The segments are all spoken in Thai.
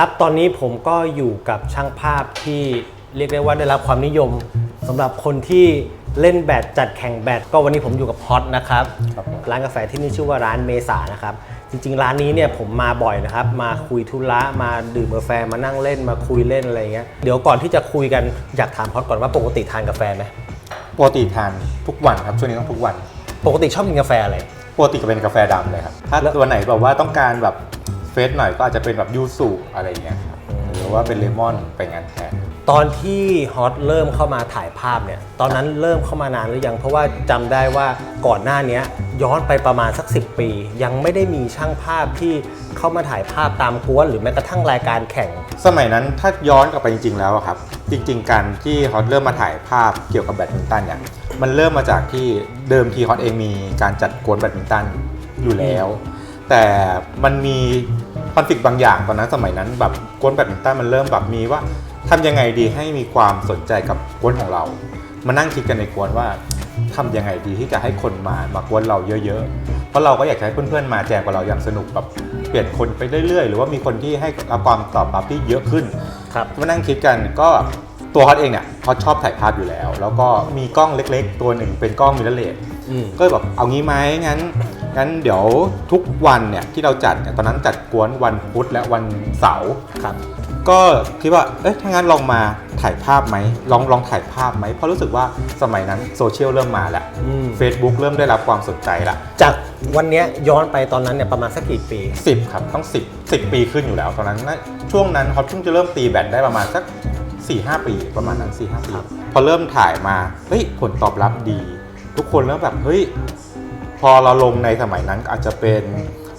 สวัสดีครับ ตอนนี้ผมก็อยู่กับช่างภาพที่เรียกได้ว่าได้รับความนิยมสำหรับคนที่เล่นแบดจัดแข่งแบดก็วันนี้ผมอยู่กับฮอตนะครับครับผม ร้านกาแฟที่นี่ชื่อว่าร้านเมษานะครับ จริงๆ ร้านนี้เนี่ยผมมาบ่อยนะครับ มาคุยธุระมาดื่มกาแฟมานั่งเล่นมาคุยเล่นอะไรเงี้ยเดี๋ยวก่อนที่จะคุยกันอยากถามฮอตก่อนว่าปกติทานกาแฟไหมปกติทานทุกวันครับช่วงนี้ต้องทุกวัน ปกติชอบกินกาแฟอะไร ปกติก็เป็นกาแฟดำเลยครับ ถ้าแล้วตัวไหนแบบว่าต้องการแบบ เฟสหน่อยก็อาจจะเป็นแบบยูสุอะไรอย่างเงี้ยครับหรือว่าเป็นเลมอนไปงานแทน ตอนที่ฮอตเริ่มเข้ามาถ่ายภาพเนี่ย ตอนนั้นเริ่มเข้ามานานหรือยัง เพราะว่าจำได้ว่าก่อนหน้าเนี้ยย้อนไปประมาณสัก 10 ปี ยังไม่ได้มีช่างภาพที่เข้ามาถ่ายภาพตามกวนหรือแม้กระทั่งรายการแข่ง สมัยนั้นถ้าย้อนกลับไปจริง ๆ แล้วอะครับ จริง ๆ การที่ฮอตเริ่มมาถ่ายภาพเกี่ยวกับแบดมินตันเนี่ยมันเริ่มมาจากที่เดิมทีฮอตเองมีการจัดกวนแบดมินตันอยู่แล้ว แต่มันมีคอนฟ lict บางอย่างตอนนั้นสมัยนั้นแบบกวนแบดมินตันมันเริ่มแบบมีว่าทำยังไงดีให้มีความสนใจกับกวนของเรา มานั่งคิดกันในกวนว่าทำยังไงดีที่จะให้คนมามากวนเราเยอะๆ เพราะเราก็อยากจะให้เพื่อนๆมาแจมกับเราอย่างสนุกแบบเปลี่ยนคนไปเรื่อยๆ หรือว่ามีคนที่ให้รับความตอบรับที่เยอะขึ้นครับมานั่งคิดกันก็ตัวฮอตเองเนี่ยฮอตชอบถ่ายภาพอยู่แล้ว แล้วก็มีกล้องเล็ก ๆ ตัวหนึ่งเป็นกล้องมิเรอร์เลสอืมก็เลยแบบเอางี้ไหมงั้น งั้นเดี๋ยวทุกวันเนี่ยที่เราจัดเนี่ยตอนนั้นจัดกวนวันพุธและวันเสาร์ครับ ก็คิดว่าเอ๊ะถ้างั้นลองมาถ่ายภาพไหมลองลองถ่ายภาพไหมเพราะรู้สึกว่าสมัยนั้นโซเชียลเริ่มมาแล้วอืม Facebook เริ่มได้รับความสนใจละจากวันเนี้ยย้อนไปตอนนั้นเนี่ยประมาณสักกี่ปี 10 ครับต้อง 10 10 ปีขึ้นอยู่แล้ว ตอนนั้นน่าช่วงนั้นเขาเพิ่งจะเริ่มตีแบดได้ประมาณสัก 4-5 ปีประมาณนั้น4-5ปีครับพอเริ่มถ่ายมาเฮ้ยผลตอบรับดี ทุกคนเริ่มแบบเฮ้ย พอเราลงในสมัยนั้นอาจจะเป็น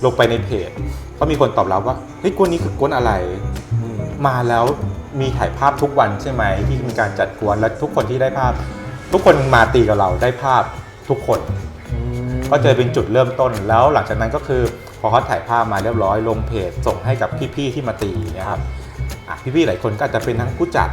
ลงไปในเพจ ก็มีคนตอบรับว่าเฮ้ยกวนนี้คือกวนอะไรมาแล้วมีถ่ายภาพทุกวันใช่ไหมที่มีการจัดกวนและทุกคนที่ได้ภาพ ทุกคนมาตีกับเราได้ภาพทุกคน ก็เจอเป็นจุดเริ่มต้นแล้วหลังจากนั้นก็คือพอเขาถ่ายภาพมาเรียบร้อยลงเพจส่งให้กับพี่ๆที่มาตีนะครับอ่พี่ๆหลายคนก็อาจจะเป็นทั้งผู้จัด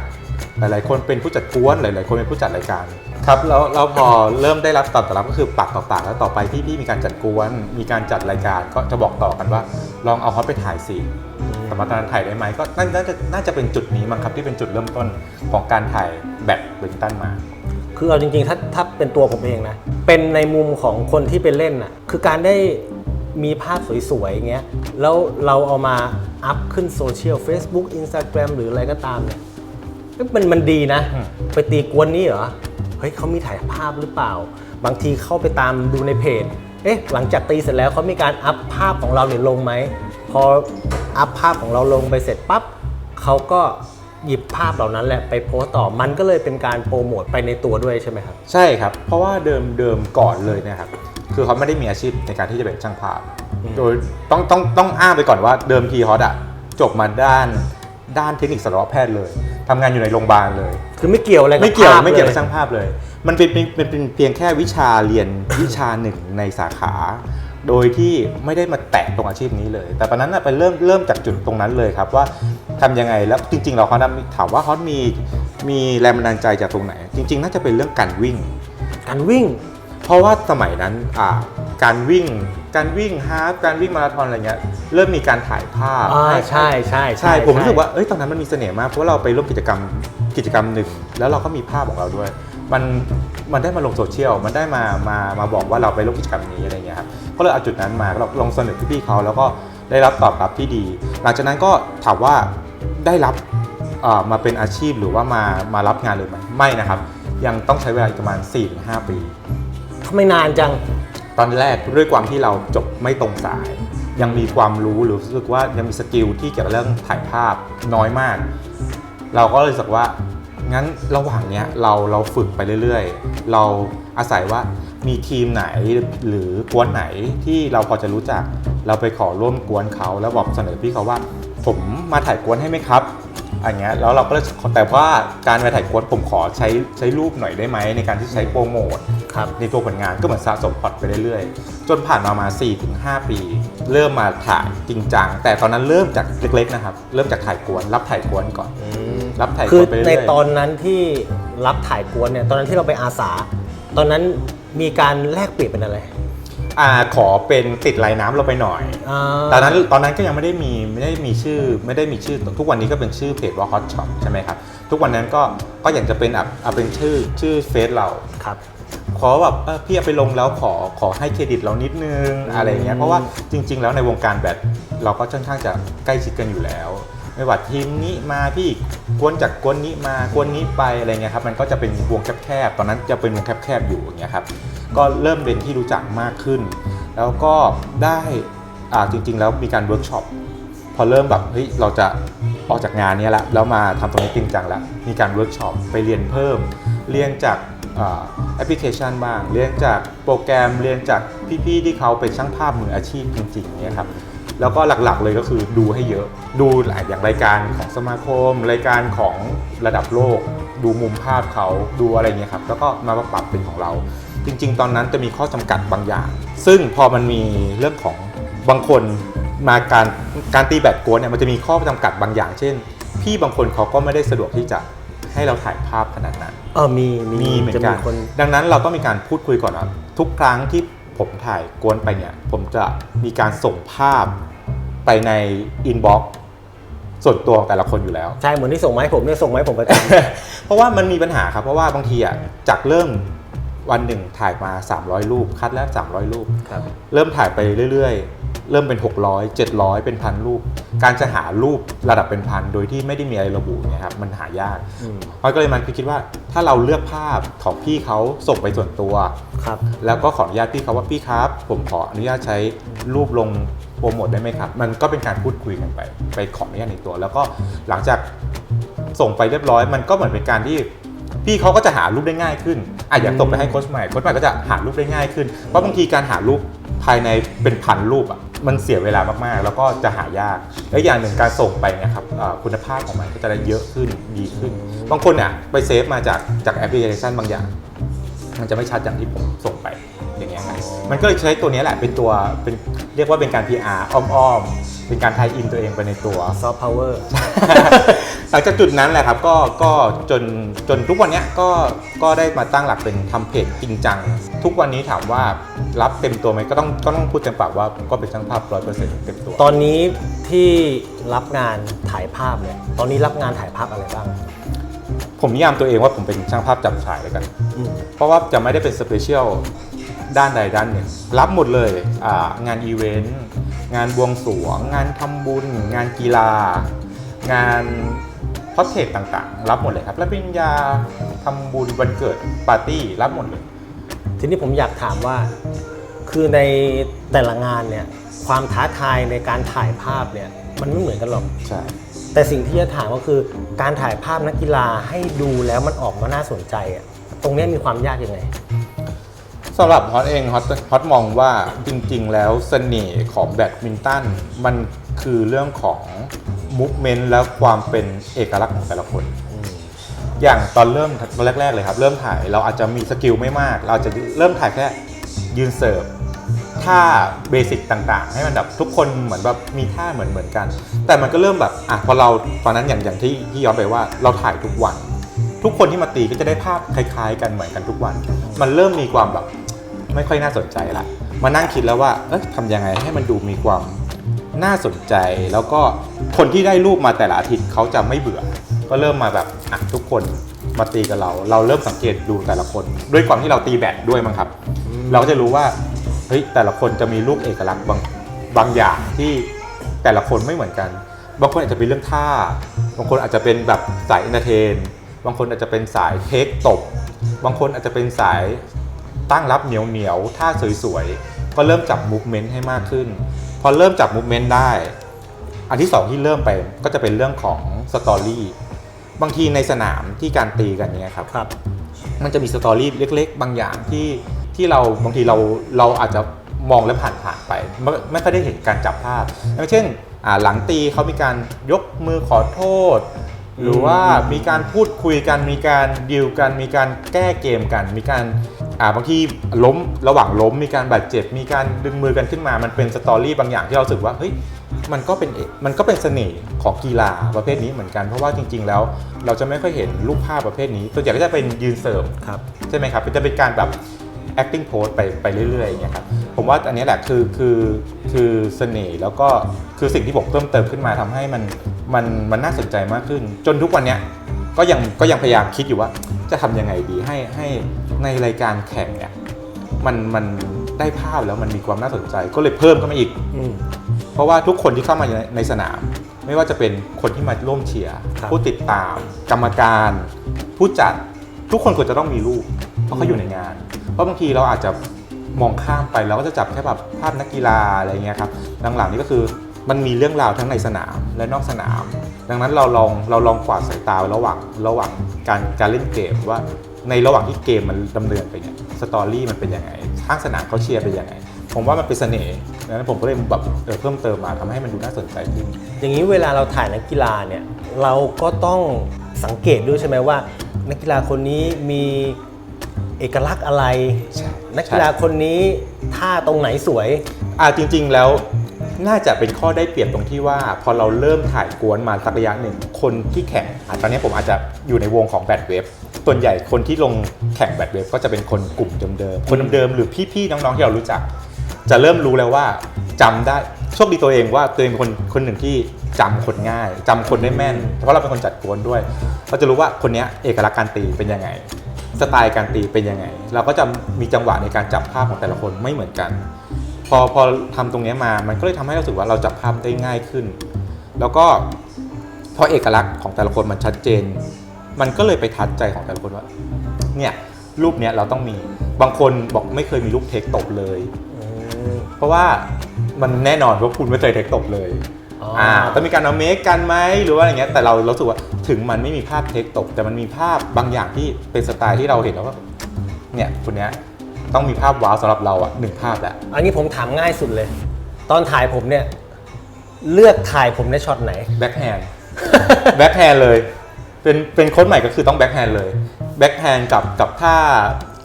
หลาย ๆ คนเป็นผู้จัดกวนหลาย ๆ คนเป็นผู้จัดรายการครับแล้วแล้วพอเริ่มได้รับตอบรับก็คือปากต่อปากแล้วต่อไปพี่ๆมีการจัดกวนมีการจัดรายการก็จะบอกต่อกันว่า ลองเอาฮอตไปถ่ายสิแต่ว่าตอนนั้นถ่ายได้ไหมก็น่าจะน่าจะเป็นจุดนี้มั้งครับที่เป็นจุดเริ่มต้นของการถ่ายแบบเบนตันมาคือเอาจริงๆถ้าถ้าเป็นตัวผมเองนะเป็นในมุมของคนที่ไปเล่นน่ะคือการได้มีภาพสวยๆอย่างเงี้ยแล้วเราเอามาอัพขึ้นโซเชียล Facebook Instagram หรืออะไรก็ตามเนี่ย มันมันดีนะอืมไปตีกวนนี่เหรอ เฮ้ยเขามีถ่ายภาพหรือเปล่า บางทีเข้าไปตามดูในเพจ เอ๊ะ หลังจากตีเสร็จแล้วเขามีการอัพภาพของเราเนี่ยลงไหม พออัพภาพของเราลงไปเสร็จปั๊บเขาก็หยิบภาพเหล่านั้นแหละไปโพสต์ต่อ มันก็เลยเป็นการโปรโมทไปในตัวด้วยใช่ไหมครับ ใช่ครับ เพราะว่าเดิมเดิมก่อนเลยเนะครับ คือเขาไม่ได้มีอาชีพในการที่จะเป็นช่างภาพ โดยต้องต้องต้องอ้างไปก่อนว่าเดิมทีฮอตอะจบมาด้าน ด้านเทคนิคสัตวแพทย์เลยทำงานอยู่ในโรงพยาบาลเลย คือไม่เกี่ยวอะไรกับไม่เกี่ยวภาพไม่เกี่ยวล กับช่างภาพเลย มันเป็นเป็นเป็นเป็นเพียงแค่วิชาเรียน วิชาหนึ่งในสาขา โดยที่ไม่ได้มาแตะตรงอาชีพนี้เลย แต่ตอนนั้นน่ะไปเริ่มเริ่มจากจุดตรงนั้นเลยครับว่าทำยังไงแล้วจริง ๆ เราเขานะถามว่าเขามีมีแรงบันดาลใจจากตรงไหน จริง ๆ น่าจะเป็นเรื่องการวิ่ง การวิ่ง เพราะว่าสมัยนั้นอ่าการวิ่งการวิ่งฮาล์ฟการวิ่งมาราธอนอะไรเงี้ยเริ่มมีการถ่ายภาพอ่าห้ใช่ใช่ใช่ผมรู้สึกว่าเอ้ยตอนนั้นมันมีเสน่ห์มากเพราะว่าเราไปร่วมกิจกรรมกิจกรรมหนึ่งแล้วเราก็มีภาพของเราด้วย มันมันได้มาลงโซเชียลมันได้มามามาบอกว่าเราไปร่วมกิจกรรมนี้อะไรเงี้ยครับก็เลยเอาจุดนั้นมาเราลองเสนอพี่ๆเขาแล้วก็ได้รับตอบรับที่ดี หลังจากนั้นก็ถามว่าได้รับเอ่อมาเป็นอาชีพหรือว่ามามารับงานเลยไหมไม่นะครับ ยังต้องใช้เวลาอีกประมาณ4-5 ปี ทำไมนานจัง ตอนแรกด้วยความที่เราจบไม่ตรงสาย ยังมีความรู้หรือรู้สึกว่ายังมีสกิลที่เกี่ยวกับเรื่องถ่ายภาพน้อยมาก เราก็เลยรู้สึกว่างั้นระหว่างเนี้ยเราเราฝึกไปเรื่อยๆ เราอาศัยว่ามีทีมไหนหรือกวนไหนที่เราพอจะรู้จัก เราไปขอร่วมกวนเขาแล้วบอกเสนอพี่เขาว่า ผมมาถ่ายกวนให้ไหมครับ อันเงี้ยแล้วเราก็เลยขอแต่ว่าการมาถ่ายกวนผมขอใช้ใช้รูปหน่อยได้ไหมในการที่ใช้โปรโมทครับในตัวผลงานก็เหมือนสะสมพอร์ตไปเรื่อยๆ จนผ่านมามา 4-5 ปี เริ่มมาถ่ายจริงจังแต่ตอนนั้นเริ่มจากเล็กๆนะครับเริ่มจากถ่ายกวนรับถ่ายกวนก่อน รับถ่ายกคือวนไปเรื่ในอยตอนนั้นที่รับถ่ายกวนเนี่ยตอนนั้นที่เราไปอาสา ตอนนั้นมีการแลกเปลี่ยนเป็นอะไรๆ อ่าขอเป็นติดลายน้ำเราไปหน่อย อ่าตอนนั้นตอนนั้นก็ยังไม่ได้มีไม่ได้มีชื่อไม่ได้มีชื่อ ทุกวันนี้ก็เป็นชื่อเพจว่า Hot Shop ใช่ไหมครับ ทุกวันนั้นก็ก็อยากจะเป็นอะเอาเป็นชื่อชื่อเฟซเรา ครับ ขอแบบเออพี่เอาไปลงแล้วขอขอให้เครดิตเรานิดนึงอะไรอย่างเงี้ยเพราะว่าจริง ๆ แล้วในวงการแบดเราก็ค่อนข้างจะใกล้ชิดกันอยู่แล้ว ไม่ว่าทีมนี้มาพี่กวนจากกวนนี้มากวนนี้ไปอะไรเงี้ยครับมันก็จะเป็นวงแคบๆตอนนั้นจะเป็นวงแคบๆอยู่อย่างเงี้ยครับก็เริ่มเป็นที่รู้จักมากขึ้น แล้วก็ได้อ่าจริง ๆ แล้วมีการเวิร์กช็อปพอเริ่มแบบเฮ้ยเราจะออกจากงานนี้ล้วแล้วมาทำตรงนี้จริงจังล้วมีการเวิร์กช็อปไปเรียนเพิ่ม เรียนจากแอปพลิเคชันบ้าง เรียนจากโปรแกรมเรียนจากพี่ๆที่เขาเป็นช่างภาพมืออาชีพจริงๆเนี่ยครับ แล้วก็หลักๆเลยก็คือดูให้เยอะ ดูหลายอย่างรายการของสมาคม รายการของระดับโลก ดูมุมภาพเขาดูอะไรเงี้ยครับแล้วก็มาปรับเป็นของเรา จริง ๆ ตอนนั้นจะมีข้อจำกัดบางอย่าง ซึ่งพอมันมีเรื่องของบางคนมาการการตีแบดโกนเนี่ยมันจะมีข้อจำกัดบางอย่าง เช่น พี่บางคนเขาก็ไม่ได้สะดวกที่จะให้เราถ่ายภาพขนาดนั้นเออมีมีเหมือนจะกัมีนคนดังนั้นเราต้องมีการพูดคุยก่อนว่าทุกครั้งที่ ผมถ่ายกวนไปเนี่ย ผมจะมีการส่งภาพไปในอินบ็อกซ์ส่วนตัวของแต่ละคนอยู่แล้ว ใช่เหมือนที่ส่งมาให้ผมเนี่ยส่งมาให้ผมประจเพราะว่ามันมีปัญหาครับ เพราะว่าบางทีอะจากเริ่มวันหนึ่งถ่ายมา 300 รูป คัดแล้ว 300 รูปำครับเริ่มถ่ายไปเรื่อยๆ เริ่มเป็น 600 700 เป็นพันรูป การจะหารูประดับเป็นพันโดยที่ไม่ได้มีอะไรระบุเนี่ยครับมันหายากอืมมันก็เลยมันคือคิดว่าถ้าเราเลือกภาพของพี่เขาส่งไปส่วนตัวครับ แล้วก็ขออนุญาตพี่เขาว่าพี่ครับ ผมขออนุญาตใช้รูปลงโปรโมทได้ไหมครับ มันก็เป็นการพูดคุยกันไป ไปขออนุญาตในตัว แล้วก็หลังจากส่งไปเรียบร้อย มันก็เหมือนเป็นการที่พี่เขาก็จะหารูปได้ง่ายขึ้นอะอย่างส่งไปให้โค้ชใหม่โค้ชใหม่ก็จะหารูปได้ง่ายขึ้น เพราะบางทีการหารูปภายในเป็นพันรูปอะ มันเสียเวลามากๆ แล้วก็จะหายากและอย่างหนึ่งการส่งไปเนี่ยครับคุณภาพของมันก็จะได้เยอะขึ้นดีขึ้น บางคนเนี่ยไปเซฟมาจากจากแอปพลิเคชันบางอย่าง มันจะไม่ชัดอย่างที่ผมส่งไป มันก็เลยใช้ตัวนี้แหละเป็นตัวเป็นเรียกว่าเป็นการ PR อ้อมๆ เป็นการไทยอินตัวเองไปในตัว ซอฟต์พาวเวอร์ หลังจากจุดนั้นแหละครับก็ก็จนจนทุกวันเนี้ยก็ก็ได้มาตั้งหลักเป็นทำเพจจริงจัง ทุกวันนี้ถามว่ารับเต็มตัวไหมก็ต้องก็ต้องพูดเต็มปากว่าก็เป็นช่างภาพร้อยเปอร์เซ็นต์เต็มตัว ตอนนี้ที่รับงานถ่ายภาพเนี่ย ตอนนี้รับงานถ่ายภาพอะไรบ้างผมนิยามตัวเองว่าผมเป็นช่างภาพจับฉายเลยกัน อืม เพราะว่าจะไม่ได้เป็นสเปเชียล ด้านใดด้านหนึ่ง รับหมดเลยอ่างานอีเวนต์งานบวงสรวง งานทำบุญ งานกีฬา งานพอเทสต่างๆ รับหมดเลยครับรับปริญญาทำบุญวันเกิดปาร์ตี้รับหมดเลย ทีนี้ผมอยากถามว่าคือในแต่ละงานเนี่ยความท้าทายในการถ่ายภาพเนี่ยมันไม่เหมือนกันหรอกใช่แต่สิ่งที่จะถามก็คือการถ่ายภาพนักกีฬาให้ดูแล้วมันออกมาน่าสนใจอะตรงเนี้ยมีความยากยังไง สำหรับฮอตเองฮอตฮอตมองว่าจริงๆ แล้วเสน่ห์ของแบดมินตันมันคือเรื่องของมูฟเมนต์และความเป็นเอกลักษณ์ของแต่ละคน อย่างตอนเริ่มตอนแรก ๆ เลยครับ เริ่มถ่ายเราอาจจะมีสกิลไม่มาก เราจะเริ่มถ่ายแค่ยืนเสิร์ฟท่าเบสิกต่างๆ ให้มันแบบทุกคนเหมือนแบบมีท่าเหมือนเหมือนกัน แต่มันก็เริ่มแบบอะพอเราตอนนั้นอย่างอย่างที่ที่ย้อนไปว่าเราถ่ายทุกวัน ทุกคนที่มาตีก็จะได้ภาพคล้าย ๆ กันเหมือนกันทุกวัน มันเริ่มมีความแบบ ไม่ค่อยน่าสนใจละมานั่งคิดแล้วว่าเอ๊ะทำยังไงให้มันดูมีความน่าสนใจ แล้วก็คนที่ได้รูปมาแต่ละอาทิตย์เขาจะไม่เบื่อ ก็เริ่มมาแบบอะทุกคนมาตีกับเรา เราเริ่มสังเกตดูแต่ละคน ด้วยความที่เราตีแบดด้วยมั้งครับ เราก็จะรู้ว่าเฮ้ยแต่ละคนจะมีรูปเอกลักษณ์บางบางอย่างที่แต่ละคนไม่เหมือนกัน บางคนอาจจะเป็นเรื่องท่า บางคนอาจจะเป็นแบบสายเอนเตอร์เทน บางคนอาจจะเป็นสายเทคตบ บางคนอาจจะเป็นสาย ตั้งรับเหนียวเหนียวๆท่าสวยๆ ก็เริ่มจับมูฟเมนต์ให้มากขึ้น พอเริ่มจับมูฟเมนต์ได้ อันที่สองที่เริ่มไปก็จะเป็นเรื่องของสตอรี่บางทีในสนามที่การตีกันเนี่ยครับครับมันจะมีสตอรี่เล็ก ๆ บางอย่างที่ที่เราบางทีเราเราอาจจะมองแล้วผ่านผ่านๆไป ไม่ไม่ค่อยได้เห็นการจับภาพอย่างเช่นอ่าหลังตีเขามีการยกมือขอโทษ หรือว่ามีการพูดคุยกันมีการดีลกัน มีการแก้เกมกัน มีการ อ่าบางทีล้มระหว่างล้มมีการบาดเจ็บ มีการดึงมือกันขึ้นมา มันเป็นสตอรี่บางอย่างที่เรารู้สึกว่าเฮ้ยมันก็เป็นเอกมันก็เป็นเสน่ห์ของกีฬาประเภทนี้เหมือนกันเพราะว่าจริง ๆ แล้ว เราจะไม่ค่อยเห็นรูปภาพประเภทนี้ส่วนใหญ่ก็จะเป็นยืนเสิร์ฟครับใช่ไหมครับจะเป็นการแบบ acting pose ไปไปเรื่อยๆอย่างเงี้ยครับผมว่าอันนี้แหละคือคือคือเสน่ห์แล้วก็คือสิ่งที่ผมเพิ่มเติมขึ้นมาทำให้มันมันมันน่าสนใจมากขึ้น จนทุกวันเนี้ย ก็ยังก็ยังพยายามคิดอยู่ว่า จะทำยังไงดีให้ให้ในรายการแข่งเนี่ยมันมันได้ภาพแล้วมันมีความน่าสนใจ ก็เลยเพิ่มเข้ามาอีกอืมเพราะว่าทุกคนที่เข้ามาในในสนาม ไม่ว่าจะเป็นคนที่มาร่วมเชียร์ครับผู้ติดตาม กรรมการ ผู้จัดทุกคนควรจะต้องมีรูปเพราะเขาอยู่ในงาน เพราะบางทีเราอาจจะมองข้ามไปเราก็จะจับแค่แบบภาพนักกีฬาอะไรเงี้ยครับหลังๆนี่ก็คือ มันมีเรื่องราวทั้งในสนามและนอกสนาม ดังนั้นเราลองเราลองกวาดสายตาระหว่างระหว่างการการเล่นเกมว่าในระหว่างที่เกมมันดำเนินไปเนี่ยสตอรี่มันเป็นยังไงข้างสนามเขาเชียร์เป็นยังไงผมว่ามันเป็นเสน่ห์ดังนั้นผมก็เลยแบบเออเพิ่มเติมมาทำให้มันดูน่าสนใจขึ้นอย่างนี้เวลาเราถ่ายนักกีฬาเนี่ยเราก็ต้องสังเกตด้วยใช่ไหมว่า นักกีฬาคนนี้มีเอกลักษณ์อะไรใช่นักกีฬาคนนี้ท่าตรงไหนสวยอ่าจริง ๆ แล้ว น่าจะเป็นข้อได้เปรียบตรงที่ว่า พอเราเริ่มถ่ายกวนมาสักระยะหนึ่ง คนที่แข่งอะตอนนี้ผมอาจจะอยู่ในวงของแบดเวฟส่วนใหญ่คนที่ลงแข่งแบดเวฟก็จะเป็นคนกลุ่มเดิมๆคนเดิมๆหรือพี่ๆน้องๆที่เรารู้จัก จะเริ่มรู้แล้วว่าจำได้โชคดีตัวเองว่าตัวเองเป็นคนคนหนึ่งที่จำคนง่ายจำคนได้แม่น เพราะเราเป็นคนจัดกวนด้วยเราจะรู้ว่าคนนี้เอกลักษณ์การตีเป็นยังไงสไตล์การตีเป็นยังไง เราก็จะมีจังหวะในการจับภาพของแต่ละคนไม่เหมือนกัน พอพอทำตรงนี้มา มันก็เลยทำให้เรารู้สึกว่าเราจับภาพได้ง่ายขึ้น แล้วก็เพราะเอกลักษณ์ของแต่ละคนมันชัดเจน มันก็เลยไปทัดใจของแต่ละคนว่า เนี่ยรูปเนี้ยเราต้องมี บางคนบอกไม่เคยมีรูปเทคตบเลย เพราะว่ามันแน่นอนว่าคุณไม่เคยเทคตบเลยอ่าต้องมีการเอาเมคกันไหมหรือว่าอะไรเงี้ย แต่เราเราสึกว่าถึงมันไม่มีภาพเทคตบแต่มันมีภาพบางอย่างที่เป็นสไตล์ที่เราเห็นแล้วว่าเนี่ยคนเนี้ย ต้องมีภาพว้าวสำหรับเราอะหนึ่งภาพแหละอันนี้ผมถามง่ายสุดเลย ตอนถ่ายผมเนี่ย เลือกถ่ายผมในช็อตไหน แบ็คแฮนด์ แบ็คแฮนด์เลย เป็นเป็นโค้ดใหม่ก็คือต้องแบ็คแฮนด์เลย แบ็คแฮนด์กับกับท่า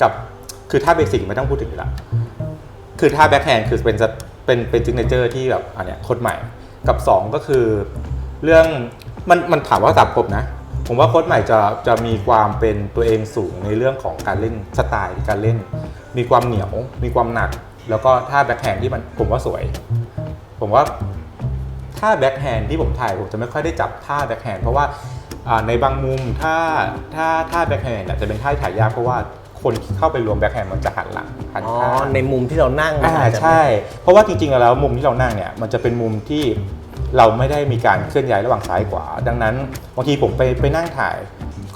กับคือท่าเบสิกไม่ต้องพูดถึงอยู่แล้วคือท่าแบ็คแฮนด์คือเป็นจะเป็นเป็นจิงเนเจอร์ที่แบบอันเนี้ยโค้ดใหม่ กับ 2 ก็คือ เรื่องมันมันถามว่าตับผมนะ ผมว่าโค้ดใหม่จะจะมีความเป็นตัวเองสูงในเรื่องของการเล่นสไตล์การเล่น มีความเหนียว มีความหนัก แล้วก็ท่าแบ็คแฮนด์ที่มันผมว่าสวย ผมว่าถ้าแบ็คแฮนด์ที่ผมถ่ายผมจะไม่ค่อยได้จับท่าแบ็คแฮนด์เพราะว่าอ่าในบางมุมถ้าถ้าท่าแบ็คแฮนด์จะเป็นท่าที่ถ่ายยากเพราะว่าคนที่เข้าไปรวมแบ็คแฮนด์มันจะหันหลังหันอ๋อข้างในมุมที่เรานั่งอ่าอาจจะใช่ เพราะว่าจริงๆแล้วมุมที่เรานั่งเนี่ยมันจะเป็นมุมที่ เราไม่ได้มีการเคลื่อนย้ายระหว่างซ้ายขวา ดังนั้นบางทีผมไปไปนั่งถ่าย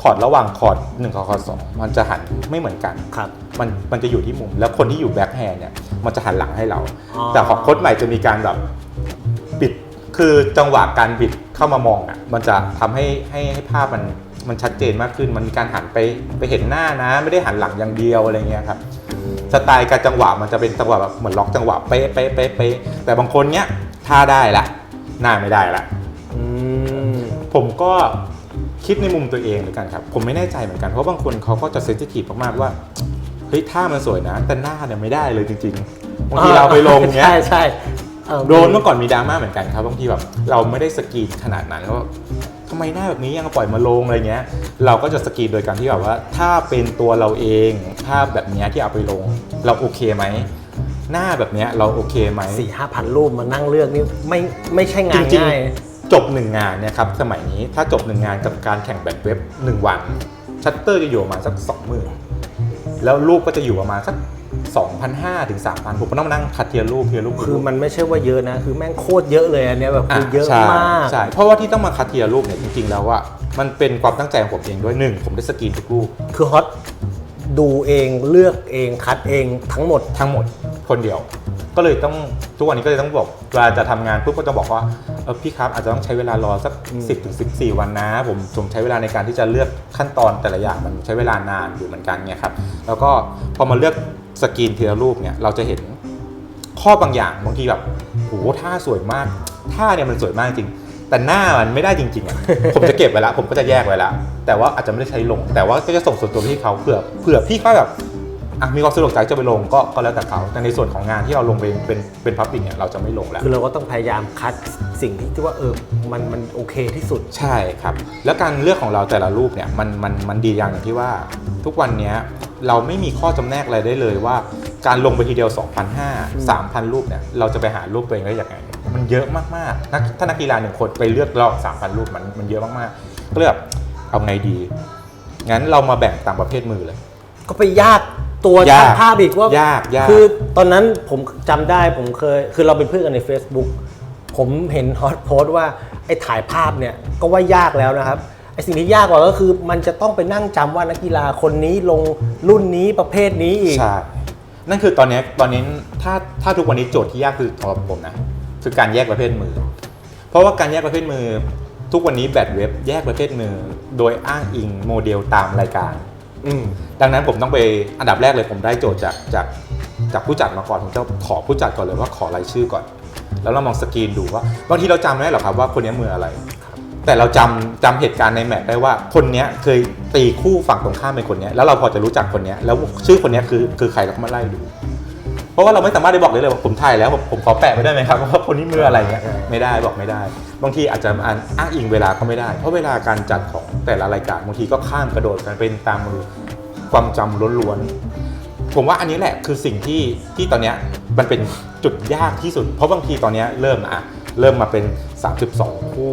คอร์ดระหว่างคอร์ดหนึ่งกับคอร์ดสองมันจะหันไม่เหมือนกันครับมันมันจะอยู่ที่มุม แล้วคนที่อยู่แบ็คแฮนด์เนี่ยมันจะหันหลังให้เรา อ๋อ แต่ของโค้ดใหม่จะมีการแบบบิดคือจังหวะการบิดเข้ามามองอะมันจะทำให้ให้ให้ภาพมันมันชัดเจนมากขึ้น มันมีการหันไปไปเห็นหน้านะ ไม่ได้หันหลังอย่างเดียวอะไรเงี้ยครับ สไตล์การจังหวะมันจะเป็นจังหวะแบบเหมือนล็อกจังหวะเป๊ะเป๊ะเป๊ะเป๊ะแต่บางคนเนี้ยท่าได้ละ หน้าไม่ได้ละอืมผมก็คิดในมุมตัวเองเหมือนกันครับ ผมไม่แน่ใจเหมือนกัน เพราะบางคนเขาก็จะเซนซิทีฟมากๆว่าเฮ้ยท่ามันสวยนะ แต่หน้าเนี่ยไม่ได้เลยจริงๆบางทีเราไปลงเนี้ยใช่ใช่เอ่อโดนเมื่อก่อนมีดราม่าเหมือนกันครับบางทีแบบเราไม่ได้สกรีนขนาดนั้นว่าทำไมหน้าแบบนี้ยังปล่อยมาลงอะไรเงี้ย เราก็จะสกรีนโดยการที่แบบว่า ถ้าเป็นตัวเราเองภาพแบบเนี้ยที่เอาไปลง เราโอเคไหม หน้าแบบเนี้ยเราโอเคไหมสี่ห้าพันรูปมานั่งเลือกนี่ไม่ไม่ใช่งาจนริงง่ายๆจบหนึ่งงานเนี่ยครับสมัยนี้ถ้าจบหนึ่งงานกับการแข่งแบดเว็บหนึ่งวันชัตเตอร์จะอยู่ประมาณสักสองหมื่นแล้วรูปก็จะอยู่ประมาณสัก2,500ถึง3,000ผมก็ต้องมานั่งคัดเทียร์รูปเทียร์รูปคือมันไม่ใช่ว่าเยอะนะ คือแม่งโคตรเยอะเลยอันเนี้ยแบบคือเยอะใช่มากใช่เพราะว่าที่ต้องมาคัดเทียร์รูปเนี่ยจริงๆแล้วว่ามันเป็นความตั้งใจของผมเองด้วยหนึ่งผมได้สกรีนทุกรูป คือฮอตดูเองเลือกเองคัดเองทั้งหมดทั้งหมด คนเดียว ก็เลยต้องทุกวันนี้ก็เลยต้องบอกเวลาจะทำงานปุ๊บก็ต้องบอกว่าเออพี่ครับอาจจะต้องใช้เวลารอสัก 10ถึง14 วันนะ ผมผมใช้เวลาในการที่จะเลือกขั้นตอนแต่ละอย่างมันใช้เวลานานอยู่เหมือนกันเนี่ยครับแล้วก็พอมาเลือกสกรีนทีละรูปเนี่ยเราจะเห็นข้อบางอย่างบางทีแบบโหท่าสวยมากท่าเนี่ยมันสวยมากจริง แต่หน้ามันไม่ได้จริงๆอะผมจะเก็บไว้ล้วผมก็จะแยกไว้ล้วแต่ว่าอาจจะไม่ได้ใช้ลง แต่ว่าก็จะส่งส่วนตัวที่เขาเผื่อเผื่อพี่เขาแบบ อะมีความสะดวกใจจะไปลงก็ก็แล้วแต่เขาแต่ในส่วนของงานที่เราลงเป็นเป็นเป็นพับบิกเนี่ยเราจะไม่ลงแล้ว คือเราก็ต้องพยายามคัดสิ่งที่ที่ว่าเออมันมันโอเคที่สุด ใช่ครับ แล้วการเลือกของเราแต่ละรูปเนี่ยมันมันมันดีอย่างหนึ่งที่ว่าทุกวันเนี้ยเราไม่มีข้อจำแนกอะไรได้เลยว่า การลงไปทีเดียว2,500 3,000 รูปเนี่ยเราจะไปหารูปตัวเองได้ยังไง มันเยอะมากๆนักถ้านักกีฬาหนึ่งคนไปเลือกลอก3,000 รูปมันมันเยอะมากๆก็เลยแบบเอาไงดี งั้นเรามาแบ่งตามประเภทมือเลย ก็ไปยาก ตัวยากช่างภาพอีกว่ายากยาก คือตอนนั้นผมจำได้ผมเคย คือเราเป็นเพื่อนกันใน Facebook ผมเห็นฮอตโพสต์ว่าไอ้ถ่ายภาพเนี่ยก็ว่ายากแล้วนะครับไอ้สิ่งที่ยากกว่าก็คือ มันจะต้องไปนั่งจำว่านักกีฬาคนนี้ลงรุ่นนี้ประเภทนี้อีก ใช่ นั่นคือตอนเนี้ยตอนนี้ถ้าถ้าทุกวันนี้โจทย์ที่ยากคือสำหรับผมนะคือการแยกประเภทมือ เพราะว่าการแยกประเภทมือ ทุกวันนี้แบดเว็บแยกประเภทมือ โดยอ้างอิงโมเดลตามรายการ อืมดังนั้นผมต้องไปอันดับแรกเลยผมได้โจทย์จากจากจากผู้จัดมาก่อนผมจะขอผู้จัดก่อนเลยว่าขอรายชื่อก่อน แล้วเรามองสกรีนดูว่าบางทีเราจำไม่ได้หรอกครับว่าคนนี้มืออะไร แต่เราจำจำเหตุการณ์ในแมตช์ได้ว่าคนเนี้ยเคยตีคู่ฝั่งตรงข้ามเป็นคนเนี้ยแล้วเราพอจะรู้จักคนเนี้ยแล้วชื่อคนเนี้ยคือคือใครเราก็มาไล่ดู เพราะว่าเราไม่สามารถได้บอกได้เลยว่าผมถ่ายแล้วผมผมขอแปะไม่ได้ไหมครับว่าคนนี้มืออะไรเงี้ยไม่ได้บอกไม่ได้ บางทีอาจจะอ้างอิงเวลาก็ไม่ได้ เพราะเวลาการจัดของ แต่ละรายการบางทีก็ข้ามกระโดดกันเป็นตามมือความจำล้วนๆผมว่าอันนี้แหละคือสิ่งที่ที่ตอนเนี้ยมันเป็นจุดยากที่สุด เพราะบางทีตอนเนี้ยเริ่มอะเริ่มมาเป็น 32 คู่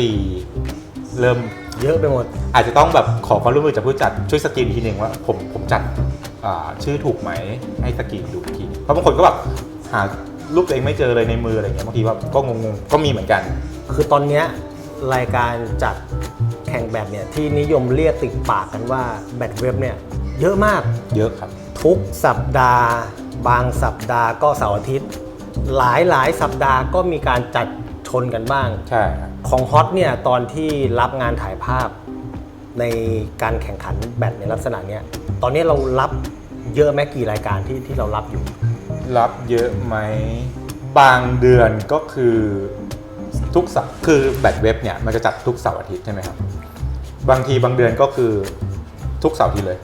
64 เริ่มเยอะไปหมด อาจจะต้องแบบขอความร่วมมือจากผู้จัดช่วยสกรีนอีกทีหนึ่งว่าผมผมจัดอ่าชื่อถูกไหมให้สกรีนดูอีกทีเพราะบางคนก็แบบหารูปตัวเองไม่เจอเลยในมืออะไรเงี้ยบางทีว่าก็งงๆก็มีเหมือนกัน คือตอนเนี้ยรายการจัด แข่งแบดเนี่ยที่นิยมเรียกติดปากกันว่าแบดเว็บเนี่ยเยอะมาก เยอะครับ ทุกสัปดาห์ บางสัปดาห์ก็เสาร์อาทิตย์ หลายหลายสัปดาห์ก็มีการจัดชนกันบ้าง ใช่ครับของฮอตเนี่ยตอนที่รับงานถ่ายภาพในการแข่งขันแบดในลักษณะเนี้ยตอนนี้เรารับเยอะไหมกี่รายการที่ที่เรารับอยู่ รับเยอะไหมบางเดือนก็คือทุกเสาร์คือแบตเว็บเนี่ยมันจะจัดทุกเสาร์อาทิตย์ใช่ไหมครับ บางทีบางเดือนก็คือทุกเสาร์อาทิตย์เลย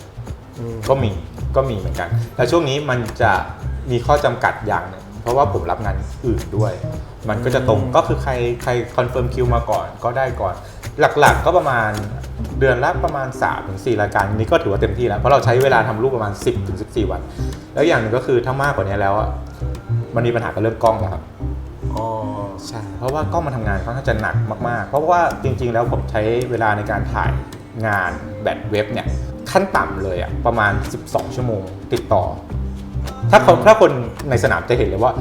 อืมก็มีก็มีเหมือนกัน แต่ช่วงนี้มันจะมีข้อจำกัดอย่างหนึงเพราะว่าผมรับงานอื่นด้วย มันก็จะตรงก็คือใครใครคอนเฟิร์มคิวมาก่อนก็ได้ก่อน หลักๆก็ประมาณเดือนละประมาณ3-4ถึง4รายการนี้ก็ถือว่าเต็มที่แล้ว เพราะเราใช้เวลาทำรูปประมาณ 10ถึง14 วัน แล้วอย่างหนึ่งก็คือถ้ามากกว่านี้แล้วอะมันมีปัญหากับเรื่องกล้องแล้วครับอ๋อ ใช่เพราะว่ากล้องมันทำงานค่อนข้างจะหนักมากๆ เพราะว่าจริงๆ แล้วผมใช้เวลาในการถ่ายงานแบตเว็บเนี่ยขั้นต่ำเลยอะประมาณ 12 ชั่วโมงติดต่อ ถ้าเขาถ้าคนในสนามจะเห็นเลยว่า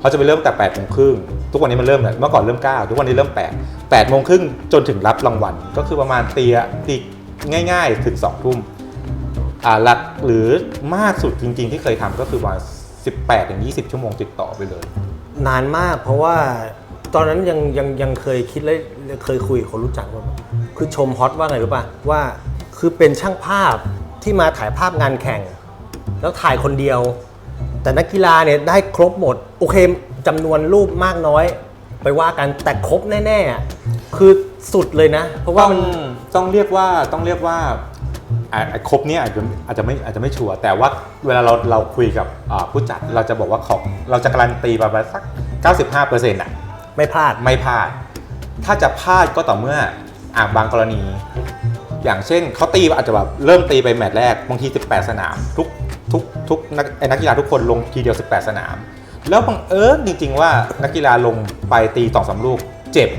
เขาจะไปเริ่มแต่8โมงครึ่งทุกวันนี้มันเริ่มเลยเมื่อก่อนเริ่ม9ทุกวันนี้เริ่ม8 8โมงครึ่งจนถึงรับรางวัลก็คือประมาณตีอะตีง่าย ๆ ถึง2ทุ่มอ่าหลักหรือมากสุดจริง ๆ ที่เคยทำก็คือประมาณ18ถึง20 ชั่วโมงติดต่อไปเลย นานมากเพราะว่า ตอนนั้นยังยังยังเคยคิดและเคยคุยกับคนรู้จักว่าคือชมฮอตว่าไงรู้ป่ะว่าคือเป็นช่างภาพที่มาถ่ายภาพงานแข่ง แล้วถ่ายคนเดียว แต่นักกีฬาเนี่ยได้ครบหมด โอเคจำนวนรูปมากน้อย ไปว่ากันแต่ครบแน่ๆอะคือสุดเลยนะ เพราะว่ามันต้องเรียกว่าต้องเรียกว่าอะอะครบเนี่ยอาจจะอาจจะไม่อาจจะไม่ชัวร์แต่ว่าเวลาเราเราคุยกับผู้จัดเราจะบอกว่าของเราจะการันตีประมาณสัก 95%อะ ไม่พลาด ไม่พลาด ถ้าจะพลาดก็ต่อเมื่ออ่าบางกรณี อย่างเช่นเขาตีอาจจะแบบเริ่มตีไปแมตช์แรกบางที 18 สนาม ทุกทุกทุกนักไอ้นักกีฬาทุกคนลงทีเดียว 18 สนาม แล้วบังเอิญจริง ๆ ว่านักกีฬาลงไปตีต่อสามลูกเจ็บ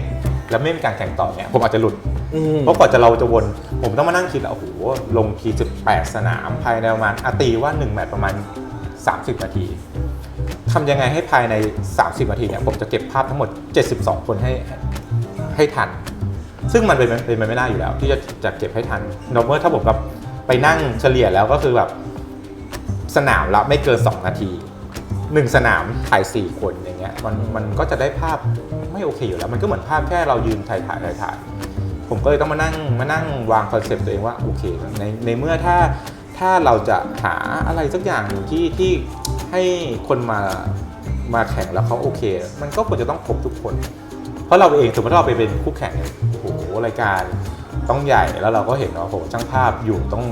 แล้วไม่มีการแข่งต่อเนี่ยผมอาจจะหลุดอืมเพราะกว่าจะเราจะวน ผมต้องมานั่งคิดแล้วโอ้โหลงที18 สนามภายในประมาณอาตีว่า1แมตช์ประมาณ 30 นาที ทำยังไงให้ภายใน 30นาทีเนี่ยผมจะเก็บภาพทั้งหมด 72 คนให้ให้ทัน ซึ่งมันเป็นเป็นไปไม่ได้อยู่แล้ว ที่จะจะเก็บให้ทันนเมื่อถ้าผมแบบไปนั่งเฉลี่ยแล้วก็คือแบบสนามละไม่เกิน 2 นาทีหนึ่งสนามถ่าย 4 คนอย่างเงี้ยมันมันก็จะได้ภาพไม่โอเคอยู่แล้ว มันก็เหมือนภาพแค่เรายืนถ่ายถ่ายถ่ายถ่ายผมก็เลยต้องมานั่งมานั่งวางคอนเซปต์ตัวเองว่าโอเคในในเมื่อถ้าถ้าเราจะหาอะไรสักอย่างหนึ่งที่ที่ ให้คนมามาแข่งแล้วเขาโอเค มันก็ควรจะต้องครบทุกคน เพราะเราเองสมมติเราไปเป็นคู่แข่งเนี่ยโอ้โหรายการต้องใหญ่แล้วเราก็เห็นว่าโอ้โหช่างภาพอยู่ต้อง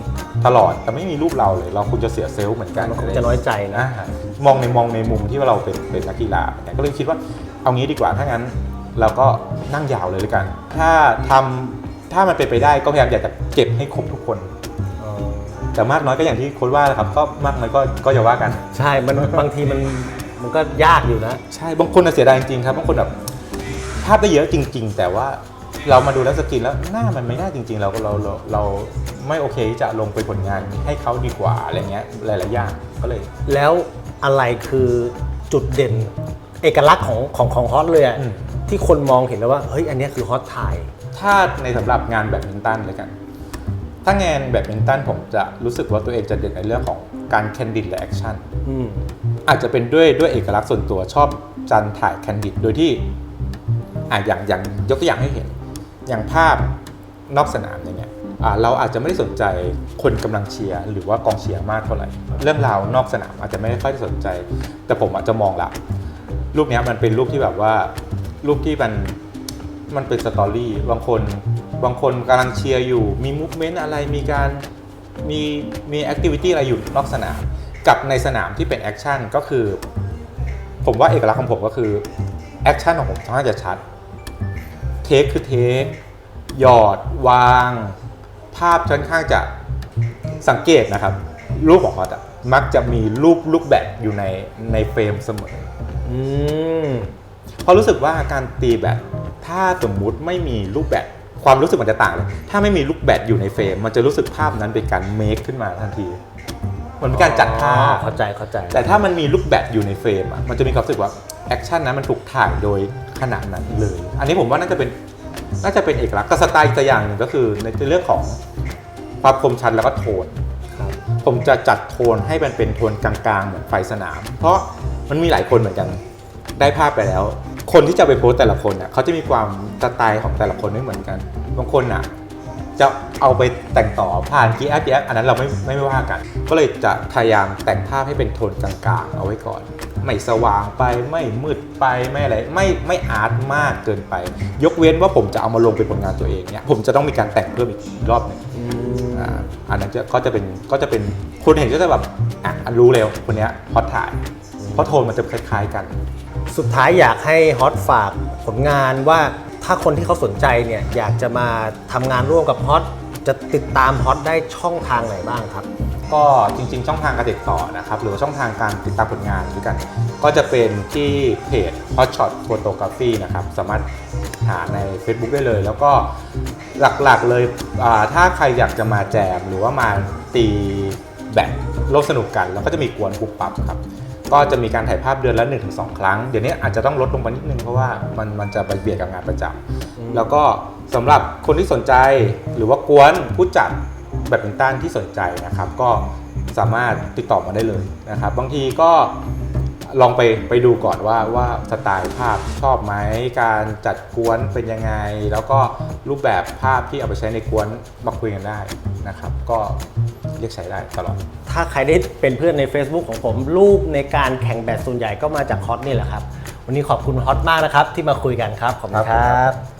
ตลอดแต่ไม่มีรูปเราเลย เราคุณจะเสียเซลล์เหมือนกันมันคงจะน้อยใจนะอ่ามองในมองในมุมที่ว่าเราเป็นเป็นนักกีฬาเนี่ยก็เลยคิดว่าเอางี้ดีกว่าถ้างั้น เราก็นั่งยาวเลยด้วยกัน ถ้าทำถ้ามันเป็นไปได้ก็พยายามอยากจะเก็บให้ครบทุกคนเออ แต่มากน้อยก็อย่างที่โค้ดว่าแหละครับก็มากน้อยก็ก็อย่าว่ากัน ใช่ มันบางทีมันมันก็ยากอยู่นะ ใช่บางคนน่ะเสียดายจริงๆครับบางคนแบบภาพได้เยอะจริง ๆ แต่ว่าเรามาดูแล้วสกรีนแล้วหน้ามันไม่น่าจริง ๆ เราก็เราเราเราไม่โอเคที่จะลงไปผลงานให้เขาดีกว่าอะไรเงี้ยหลายๆอย่างก็เลย แล้วอะไรคือจุดเด่นเอกลักษณ์ของของของฮอตเลยอะอืม ที่คนมองเห็นแล้วว่าเฮ้ยอันเนี้ยคือฮอตถ่ายถ้าในสำหรับงานแบดมินตันเลยกัน ถ้างานแบดมินตันผมจะรู้สึกว่าตัวเองจะเด่นในเรื่องของการแคนดิดและแอคชั่นอืมอาจจะเป็นด้วยด้วยเอกลักษณ์ส่วนตัวชอบจันถ่ายแคนดิดโดยที่อะอย่างอย่างยกตัวอย่างให้เห็น อย่างภาพนอกสนามอย่างเงี้ยอะเราอาจจะไม่ได้สนใจคนกำลังเชียร์หรือว่ากองเชียร์มากเท่าไหร่ เรื่องราวนอกสนามอาจจะไม่ได้ค่อยได้สนใจ แต่ผมอาจจะมองละรูปเนี้ยมันเป็นรูปที่แบบว่ารูปที่มันมันเป็นสตอรี่บางคน บางคนกำลังเชียร์อยู่ มีมูฟเมนต์อะไรมีการมีมีแอคทิวิตี้อะไรอยู่นอกสนาม กับในสนามที่เป็นแอคชั่นก็คือ ผมว่าเอกลักษณ์ของผมก็คือแอคชั่นของผมค่อนข้างจะชัดเทคคือเทคหยอดวาง ภาพค่อนข้างจะสังเกตนะครับ รูปของฮอตอะมักจะมีรูปลูกแบดอยู่ในในเฟรมเสมออืมเพราะรู้สึกว่าการตีแบดถ้าสมมุติไม่มีลูกแบด ความรู้สึกมันจะต่างเลย ถ้าไม่มีลูกแบดอยู่ในเฟรม มันจะรู้สึกภาพนั้นเป็นการเมคขึ้นมาทันทีเหมือนเป็นการจัดภาพเข้าใจเข้าใจ แต่ถ้ามันมีลูกแบดอยู่ในเฟรมอะมันจะมีความรู้สึกว่าแอคชั่นนั้นมันถูกถ่ายโดยขนาดนั้นเลย อันนี้ผมว่าน่าจะเป็นน่าจะเป็นเอกลักษณ์กับสไตล์อีกตัวอย่างหนึ่งก็คือในเรื่องของความคมชัดแล้วก็โทนครับผมจะจัดโทนให้มันเป็นโทนกลางๆ เหมือนไฟสนาม เพราะมันมีหลายคนเหมือนกันได้ภาพไปแล้ว คนที่จะไปโพสต์แต่ละคนน่ะเขาจะมีความสไตล์ของแต่ละคนไม่เหมือนกัน บางคนน่ะ จะเอาไปแต่งต่อผ่านกีแอปกีแอปอันนั้นเราไม่ไม่ไม่ว่ากัน ก็เลยจะพยายามแต่งภาพให้เป็นโทนกลางๆ เอาไว้ก่อน ไม่สว่างไปไม่มืดไปไม่อะไรไม่ไม่อาร์ตมากเกินไป ยกเว้นว่าผมจะเอามาลงเป็นผลงานตัวเองเนี่ยผมจะต้องมีการแต่งเพิ่มอีกรอบหนึงอืมอ่าอันนั้นจะก็จะเป็นก็จะเป็นคุณเห็นก็จะแบบอะรู้เร็วคนเนี้ยฮอตถ่ายเพราะโทนมันจะคล้ายๆกัน สุดท้ายอยากให้ฮอตฝากผลงานว่าถ้าคนที่เขาสนใจเนี่ยอยากจะมาทำงานร่วมกับฮอตจะติดตามฮอตได้ช่องทางไหนบ้างครับ ก็จริงๆ ช่องทางการติดต่อนะครับ หรือว่าช่องทางการติดตามผลงานด้วยกัน ก็จะเป็นที่เพจ Hotshot Photography นะครับ สามารถหาใน Facebook ได้เลย แล้วก็หลักๆเลยถ้าใครอยากจะมาแจมหรือว่ามาตีแบบโลกสนุกกัน แล้วก็จะมีกวนปุบปับครับ ก็จะมีการถ่ายภาพเดือนละ1-2 ครั้ง เดี๋ยวนี้อาจจะต้องลดลงไปนิดนึงเพราะว่ามันมันจะไปเบียดกับงานประจำแล้วก็สำหรับคนที่สนใจหรือว่ากวนผู้จัดแบดมินตันที่สนใจนะครับ ก็สามารถติดต่อมาได้เลยนะครับ บางทีก็ ลองไปไปดูก่อนว่าว่าสไตล์ภาพชอบไหมการจัดกวนเป็นยังไง แล้วก็รูปแบบภาพที่เอาไปใช้ในกวนมาคุยกันได้นะครับ ก็เรียกใช้ได้ตลอด ถ้าใครได้เป็นเพื่อนใน Facebook ของผม รูปในการแข่งแบดส่วนใหญ่ก็มาจากฮอตนี่แหละครับ วันนี้ขอบคุณฮอตมากนะครับ ที่มาคุยกันครับ ขอบคุณคครัรับบ